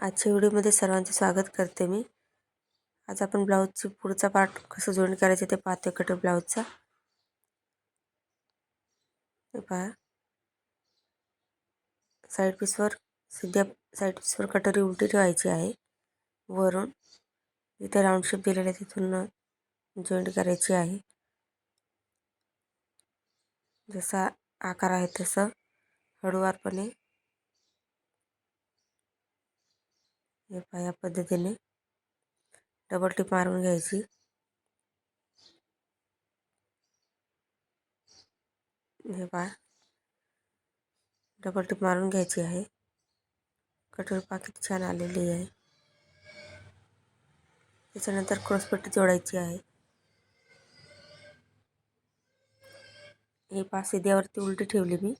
आजच्या व्हिडिओमध्ये सर्वांचे स्वागत करते मी. आज आपण ब्लाऊजची पुढचा पार्ट कसं जॉईन करायचं ते पाहतो कटर ब्लाऊजचा. पहा. साईड पीसवर सध्या साईड पीसवर कटोरी उलटी ठेवायची आहे. वरून इथे राऊंड शेप दिलेला आहे तिथून जॉईंट करायची आहे. जसा आकार आहे तसं हळूवारपणे हे पहा या पद्धतीने डबल टिप मारून घ्यायची. हे पहा डबल टिप मारून घ्यायची आहे. कटोरी पहा किती छान आलेली आहे. त्याच्यानंतर क्रॉसपट्टी जोडायची आहे. हे पहा सिद्यावरती उलटी ठेवली मी.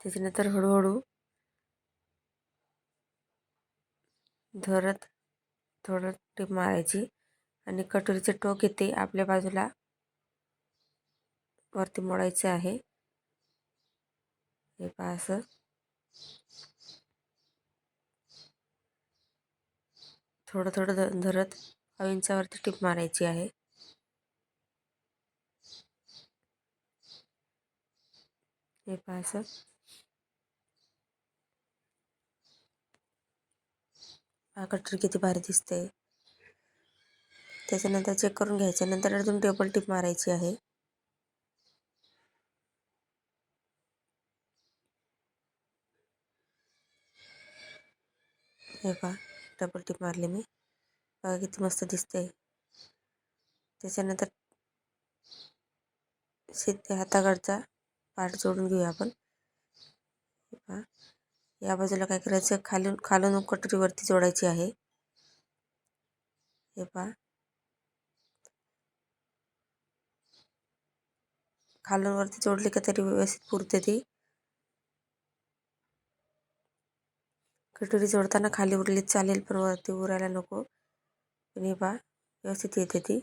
त्याच्यानंतर हळूहळू धरत थोडं टीप मारायची आणि कटोरीचे टोक येते आपल्या बाजूला वरती मोडायचे आहे. हे पहा असं. थोडं थोडं धरत पाव इंचावरती टीप मारायची आहे. हे पहा असं. हा कटर किती भारी दिसते त्याच्यानंतर चेक करून घ्यायचं. नंतर अजून टेबल टिप मारायची आहे. हे पहा डबल टिप मारली मी. बघा किती मस्त दिसते त्याच्यानंतर सिद्धे हाताकडचा पार्ट जोडून घेऊया आपण. पहा. या बाजूला काय करायचं? खालून खालून कटोरीवरती जोडायची आहे. हे पहा. खालून वरती जोडली का तरी व्यवस्थित पुरते ती. कटोरी जोडताना खाली उरली चालेल पण वरती उरायला नको. पण हे पहा व्यवस्थित येते ती.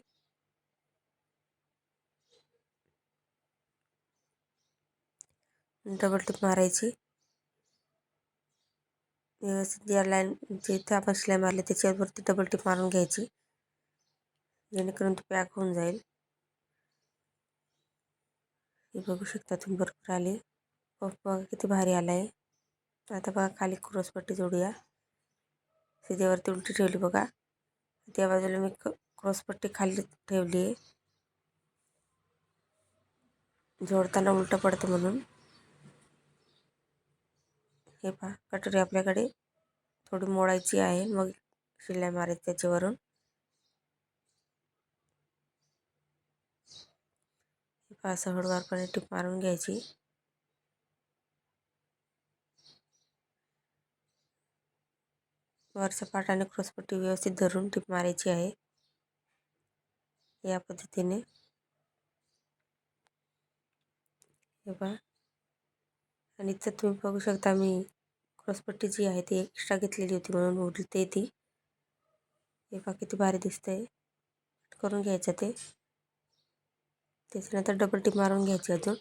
डबल टिप मारायची. व्यवस्थित या लाईन जिथे आपण शिलाई मारली त्याच्यावरती डबल टिप मारून घ्यायची. जेणेकरून ती पॅक होऊन जाईल. हे बघू शकता तुम्ही भरपूर आली. पफ बघा किती भारी आला आहे आता बघा खाली क्रॉसपट्टी जोडूया. सिधेवरती उलटी ठेवली बघा. त्या बाजूला मी क्रॉसपट्टी खाली ठेवली आहे जोडताना उलटं पडतं म्हणून. हे पहा कटोरी आपल्याकडे थोडी मोडायची आहे. मग शिलाई मारायची त्याच्यावरून. हे पहा असं हळूवारपणे टीप मारून घ्यायची. वरच्या पाठाने क्रॉसपट्टी व्यवस्थित धरून टीप मारायची आहे. या पद्धतीने. हे पहा. आणि इथं तुम्ही बघू शकता मी क्रॉसपट्टी जी आहे ती एक्स्ट्रा घेतलेली होती म्हणून उरते ती. हे पहा किती भारी दिसतंय. करून घ्यायचं ते. त्याच्यानंतर डबल टीप मारून घ्यायची अजून.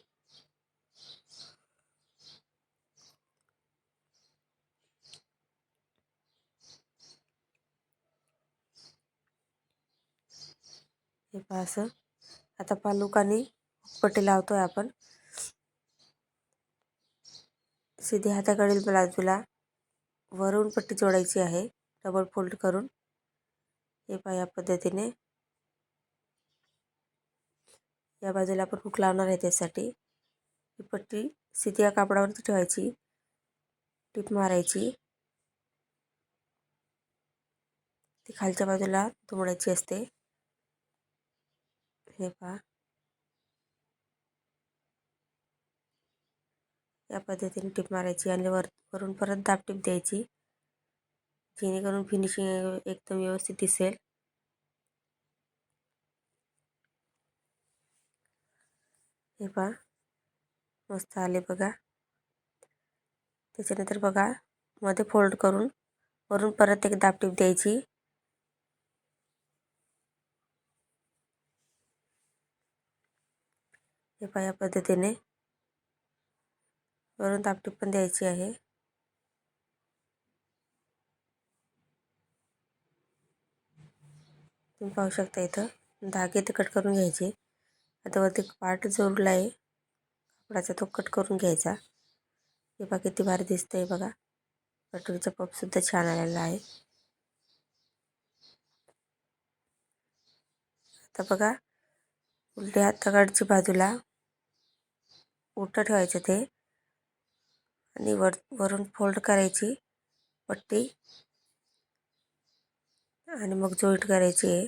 हे पहा असं. आता पालूक आणि पट्टी लावतोय आपण. सीधे हाताकडील बाजूला वरून पट्टी जोडायची आहे. डबल फोल्ड करून. हे पहा या पद्धतीने. या बाजूला आपण हुक लावणार आहे त्यासाठी. ही पट्टी सीधी या कापडावरती ठेवायची. टीप मारायची. ती खालच्या बाजूला तुमडायची असते. हे पहा. या पद्धतीने टीप मारायची आणि वर वरून परत दाब टीप द्यायची. जेणेकरून फिनिशिंग एकदम व्यवस्थित दिसेल. हे पहा मस्त आले बघा. त्याच्यानंतर बघा मध्ये फोल्ड करून वरून परत एक दाब टीप द्यायची. हे पहा या पद्धतीने वरून तापटी पण द्यायची आहे. तुम्ही पाहू शकता इथं धागे ते कट करून घ्यायचे. आता वरती पार्ट जोडला आहे. कापडाचा तो कट करून घ्यायचा. हे बघा किती भारी दिसतं आहे बघा. कटोरीचा पपसुद्धा छान आलेला आहे. आता बघा उलट्या तगाडची बाजूला उलटं ठेवायचं ते. आणि वर वरून फोल्ड करायची पट्टी. आणि मग जॉईंट करायची आहे.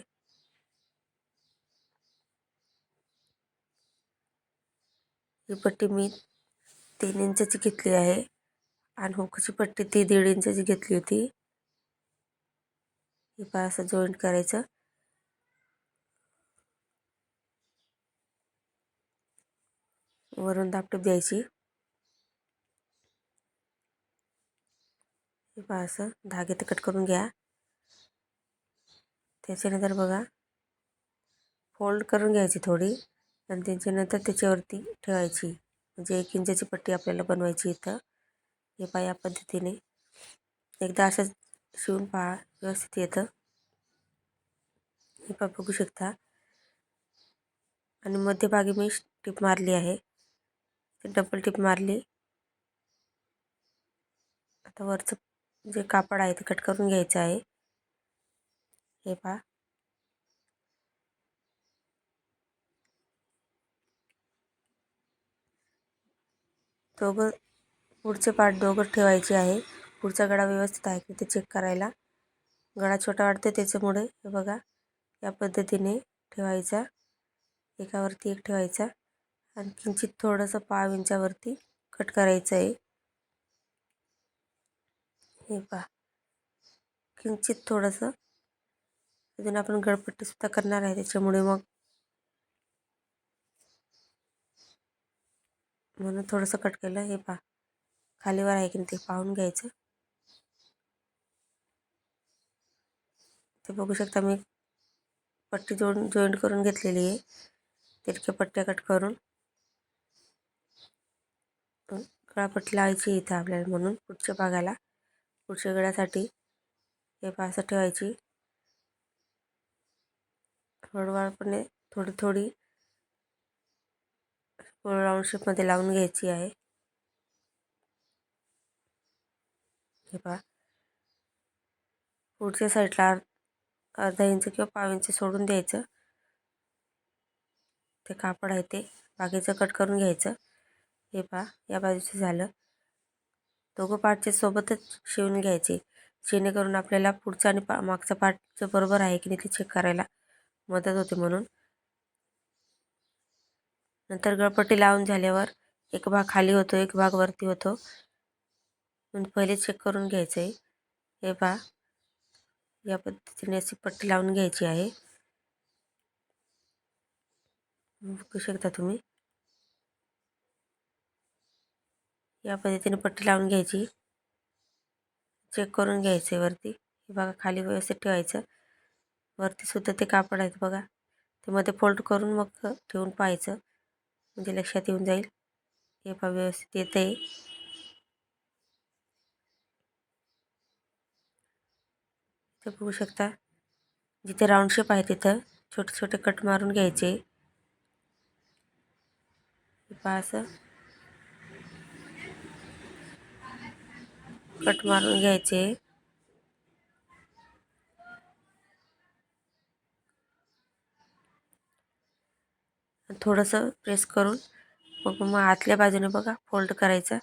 ही पट्टी मी तीन इंचाची घेतली आहे. आणि हुकची पट्टी ती दीड इंचाची घेतली होती. ही पा असं जॉईंट करायचं. वरून दापटूप द्यायची. हे पहा असं धागे ते कट करून घ्या. त्याच्यानंतर बघा फोल्ड करून घ्यायची थोडी आणि त्याच्यानंतर त्याच्यावरती ठेवायची. म्हणजे एक इंचाची पट्टी आपल्याला बनवायची इथं. हे पहा या पद्धतीने एकदा असं शिवून पहा व्यवस्थित येतं. हे पहा बघू शकता. आणि मध्यभागी मी टिप मारली आहे. डबल टिप मारली. आता वरचं जे कापड आहे ते कट करून घ्यायचं आहे. हे पहा. दोघं पुढचे पार्ट दोघं ठेवायचे आहे. पुढचा गळा व्यवस्थित आहे की ते चेक करायला. गळा छोटा वाटतो त्याच्यामुळे हे बघा. या पद्धतीने ठेवायचा. एकावरती एक ठेवायचा. आणि किंचित थोडंसं पाव इंचावरती कट करायचं आहे. हे पहा. किंचित थोडंसं. अजून आपण गळपट्टीसुद्धा करणार आहे त्याच्यामुळे मग. म्हणून थोडंसं कट केलं. हे पहा. खालीवर आहे की ते पाहून घ्यायचं. ते बघू शकता मी पट्टी जोड जॉईंट करून घेतलेली आहे. तिरक्या पट्ट्या कट करून. गळापट्टी लावायची इथं आपल्याला म्हणून पुढच्या भागाला. पुढच्या गळ्यासाठी हे पहा असं ठेवायची हळूवारपणे थोडी थोडी राऊंड शेपमध्ये लावून घ्यायची आहे. हे पहा. पुढच्या साईडला अर्धा इंच किंवा पाव इंच सोडून द्यायचं. ते कापड आहे ते. बाकीचं कट करून घ्यायचं. हे पहा या बाजूचं झालं. दोघं पार्टचे सोबतच शिवून घ्यायचे. जेणेकरून आपल्याला पुढचा आणि पा मागचा पार्टचं बरोबर आहे की नाही ते चेक करायला मदत होते म्हणून. नंतर गळपट्टी लावून झाल्यावर एक भाग खाली होतो एक भाग वरती होतो. म्हणून पहिले चेक करून घ्यायचं. आहे हे पहा. या पद्धतीने अशी पट्टी लावून घ्यायची आहे. बघू शकता तुम्ही. या पद्धतीने पट्टी लावून घ्यायची. चेक करून घ्यायचं आहे वरती. हे बघा खाली व्यवस्थित ठेवायचं. वरती सुद्धा ते कापड आहेत बघा. ते मध्ये फोल्ड करून मग ठेवून पाहायचं. म्हणजे लक्षात येऊन जाईल. हे पहा व्यवस्थित येतं आहे ते बघू शकता. जिथे राऊंड शेप आहे तिथं छोटे छोटे कट मारून घ्यायचे. पहा असं. कट मारून घ्यायचे. थोडंसं प्रेस करून मग मग आतल्या बाजूने बघा फोल्ड करायचा.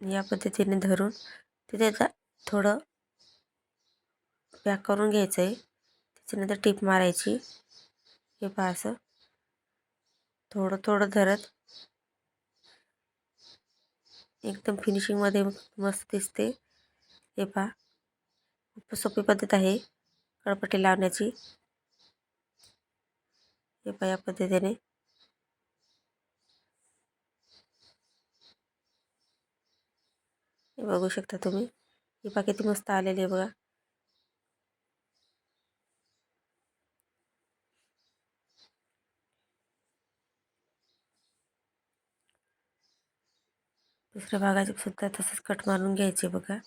या पद्धतीने धरून तिथे थोडं पॅक करून घ्यायचं आहे त्याच्यानंतर टीप मारायची. हे पहा असं. थोडं थोडं धरत. एकदम फिनिशिंगमध्ये मस्त दिसते. हे पहा. खूप सोपी पद्धत आहे कळपट्टी लावण्याची. हे पहा या पद्धतीने. हे बघू शकता तुम्ही. हे पहा किती मस्त आलेली आहे बघा. दुसऱ्या भागाचे सुद्धा तसंच कट मारून घ्यायचे बघा.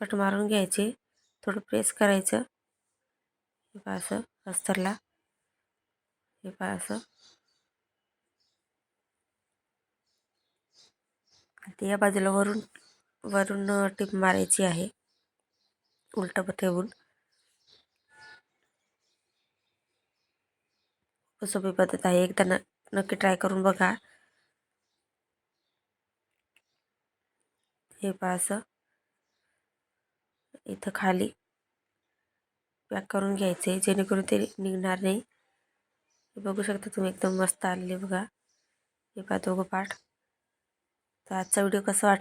कट मारून घ्यायचे. थोडं प्रेस करायचं. हे पहा असं अस्तरला. हे पहा असं. आता या बाजूला वरून वरून टीप मारायची आहे. उलटं ठेवून. सोपी पद्धत आहे. एकदा न नक्की ट्राय करून बघा. हे पहा असं. इथं खाली पॅक करून घ्यायचे जेणेकरून ते निघणार नाही. बघू शकता तुम्ही एकदम मस्त आलेले बघा. हे पहा दोघं पाठ तर आजचा व्हिडिओ कसा वाटला?